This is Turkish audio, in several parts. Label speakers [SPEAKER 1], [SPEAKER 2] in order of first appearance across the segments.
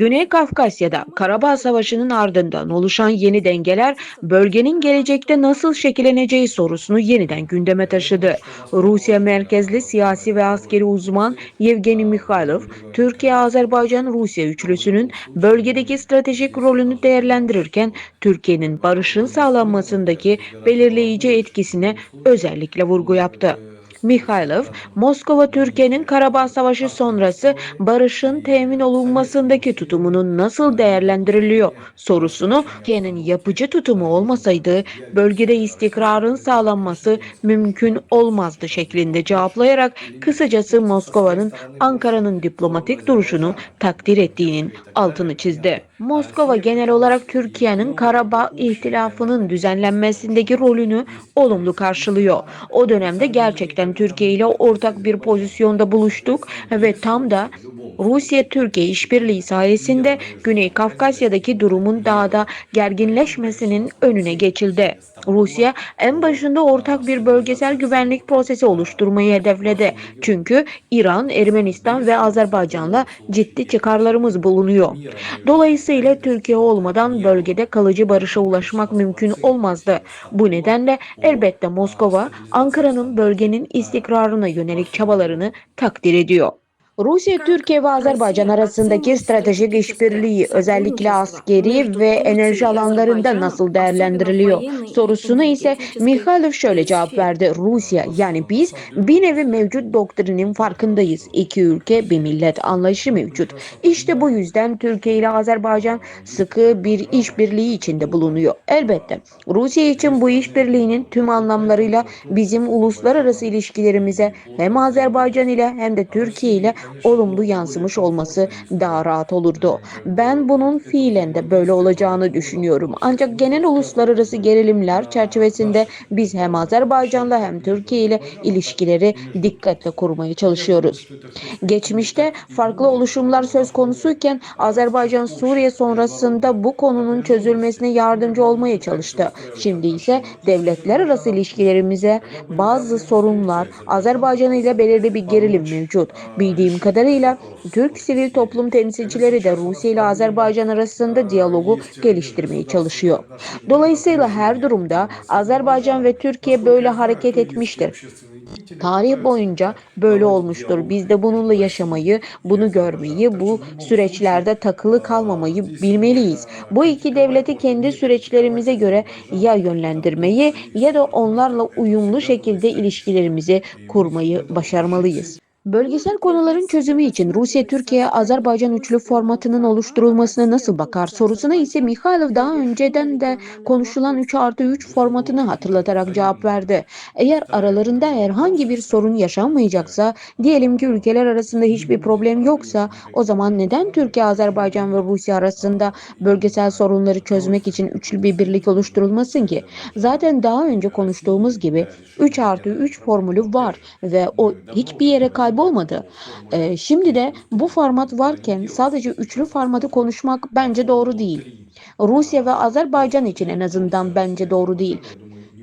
[SPEAKER 1] Güney Kafkasya'da Karabağ Savaşı'nın ardından oluşan yeni dengeler bölgenin gelecekte nasıl şekilleneceği sorusunu yeniden gündeme taşıdı. Rusya merkezli siyasi ve askeri uzman Yevgeni Mikhailov, Türkiye-Azerbaycan-Rusya üçlüsünün bölgedeki stratejik rolünü değerlendirirken Türkiye'nin barışın sağlanmasındaki belirleyici etkisine özellikle vurgu yaptı. Mikhailov, Moskova Türkiye'nin Karabağ Savaşı sonrası barışın temin olunmasındaki tutumunun nasıl değerlendiriliyor sorusunu Türkiye'nin yapıcı tutumu olmasaydı bölgede istikrarın sağlanması mümkün olmazdı şeklinde cevaplayarak kısacası Moskova'nın Ankara'nın diplomatik duruşunu takdir ettiğinin altını çizdi. Moskova genel olarak Türkiye'nin Karabağ ihtilafının düzenlenmesindeki rolünü olumlu karşılıyor. O dönemde gerçekten Türkiye ile ortak bir pozisyonda buluştuk ve tam da Rusya-Türkiye işbirliği sayesinde Güney Kafkasya'daki durumun daha da gerginleşmesinin önüne geçildi. Rusya en başında ortak bir bölgesel güvenlik prosesi oluşturmayı hedefledi. Çünkü İran, Ermenistan ve Azerbaycan'la ciddi çıkarlarımız bulunuyor. Dolayısıyla Türkiye olmadan bölgede kalıcı barışa ulaşmak mümkün olmazdı. Bu nedenle elbette Moskova, Ankara'nın bölgenin istikrarına yönelik çabalarını takdir ediyor. Rusya, Türkiye ve Azerbaycan arasındaki stratejik işbirliği özellikle askeri ve enerji alanlarında nasıl değerlendiriliyor sorusuna ise Mikhailov şöyle cevap verdi. Rusya yani biz bir nevi mevcut doktrinin farkındayız. İki ülke bir millet anlayışı mevcut. İşte bu yüzden Türkiye ile Azerbaycan sıkı bir işbirliği içinde bulunuyor. Elbette Rusya için bu işbirliğinin tüm anlamlarıyla bizim uluslararası ilişkilerimize hem Azerbaycan ile hem de Türkiye ile olumlu yansımış olması daha rahat olurdu. Ben bunun fiilen de böyle olacağını düşünüyorum. Ancak genel uluslararası gerilimler çerçevesinde biz hem Azerbaycan'la hem Türkiye ile ilişkileri dikkatle kurmaya çalışıyoruz. Geçmişte farklı oluşumlar söz konusuyken Azerbaycan Suriye sonrasında bu konunun çözülmesine yardımcı olmaya çalıştı. Şimdi ise devletler arası ilişkilerimize bazı sorunlar Azerbaycan ile belirli bir gerilim mevcut. Bildiğim kadarıyla Türk sivil toplum temsilcileri de Rusya ile Azerbaycan arasında diyalogu geliştirmeye çalışıyor. Dolayısıyla her durumda Azerbaycan ve Türkiye böyle hareket etmiştir. Tarih boyunca böyle olmuştur. Biz de bununla yaşamayı, bunu görmeyi, bu süreçlerde takılı kalmamayı bilmeliyiz. Bu iki devleti kendi süreçlerimize göre ya yönlendirmeyi ya da onlarla uyumlu şekilde ilişkilerimizi kurmayı başarmalıyız. Bölgesel konuların çözümü için Rusya, Türkiye, Azerbaycan üçlü formatının oluşturulmasına nasıl bakar sorusuna ise Mikhailov daha önceden de konuşulan 3 artı 3 formatını hatırlatarak cevap verdi. Eğer aralarında herhangi bir sorun yaşanmayacaksa, diyelim ki ülkeler arasında hiçbir problem yoksa, o zaman neden Türkiye, Azerbaycan ve Rusya arasında bölgesel sorunları çözmek için üçlü bir birlik oluşturulmasın ki? Zaten daha önce konuştuğumuz gibi 3 artı 3 formülü var ve o hiçbir yere kaybolmadı kaybolmadı. Ee, şimdi de bu format varken sadece üçlü formatı konuşmak bence doğru değil. Rusya ve Azerbaycan için en azından bence doğru değil.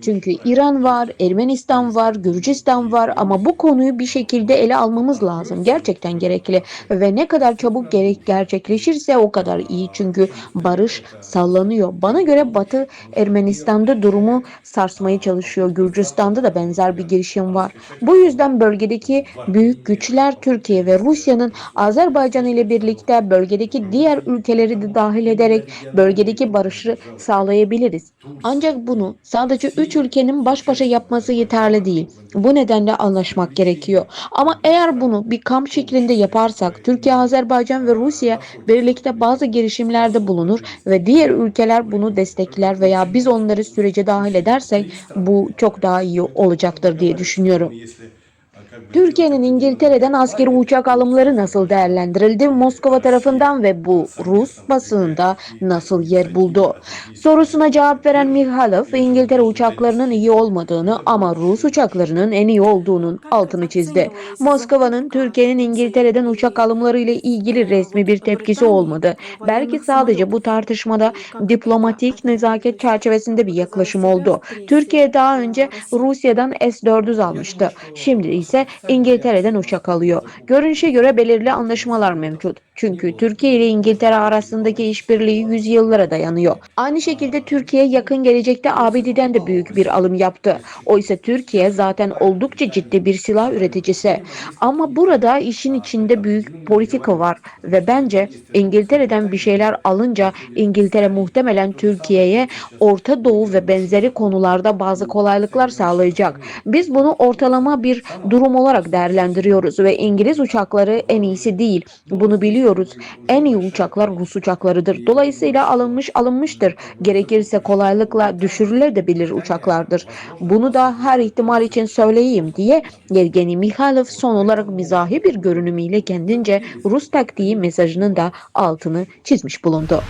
[SPEAKER 1] Çünkü İran var, Ermenistan var, Gürcistan var ama bu konuyu bir şekilde ele almamız lazım. Gerçekten gerekli ve ne kadar çabuk gerek gerçekleşirse o kadar iyi. Çünkü barış sallanıyor. Bana göre Batı Ermenistan'da durumu sarsmaya çalışıyor. Gürcistan'da da benzer bir girişim var. Bu yüzden bölgedeki büyük güçler Türkiye ve Rusya'nın Azerbaycan ile birlikte bölgedeki diğer ülkeleri de dahil ederek bölgedeki barışı sağlayabiliriz. Ancak bunu sadece üç ülkenin baş başa yapması yeterli değil. Bu nedenle anlaşmak gerekiyor. Ama eğer bunu bir kamp şeklinde yaparsak Türkiye, Azerbaycan ve Rusya birlikte bazı girişimlerde bulunur ve diğer ülkeler bunu destekler veya biz onları sürece dahil edersek bu çok daha iyi olacaktır diye düşünüyorum. Türkiye'nin İngiltere'den askeri uçak alımları nasıl değerlendirildi? Moskova tarafından ve bu Rus basınında nasıl yer buldu? Sorusuna cevap veren Mikhailov, İngiltere uçaklarının iyi olmadığını ama Rus uçaklarının en iyi olduğunun altını çizdi. Moskova'nın Türkiye'nin İngiltere'den uçak alımları ile ilgili resmi bir tepkisi olmadı. Belki sadece bu tartışmada diplomatik nezaket çerçevesinde bir yaklaşım oldu. Türkiye daha önce Rusya'dan S-400 almıştı. Şimdi ise İngiltere'den uçak alıyor. Görünüşe göre belirli anlaşmalar mevcut. Çünkü Türkiye ile İngiltere arasındaki işbirliği yüzyıllara dayanıyor. Aynı şekilde Türkiye yakın gelecekte ABD'den de büyük bir alım yaptı. Oysa Türkiye zaten oldukça ciddi bir silah üreticisi. Ama burada işin içinde büyük politika var ve bence İngiltere'den bir şeyler alınca İngiltere muhtemelen Türkiye'ye Orta Doğu ve benzeri konularda bazı kolaylıklar sağlayacak. Biz bunu ortalama bir durum olarak değerlendiriyoruz ve İngiliz uçakları en iyisi değil. Bunu biliyoruz. En iyi uçaklar Rus uçaklarıdır. Dolayısıyla alınmış alınmıştır. Gerekirse kolaylıkla düşürülebilir uçaklardır. Bunu da her ihtimal için söyleyeyim diye Yevgeni Mikhailov son olarak mizahi bir görünümüyle kendince Rus taktiği mesajının da altını çizmiş bulundu.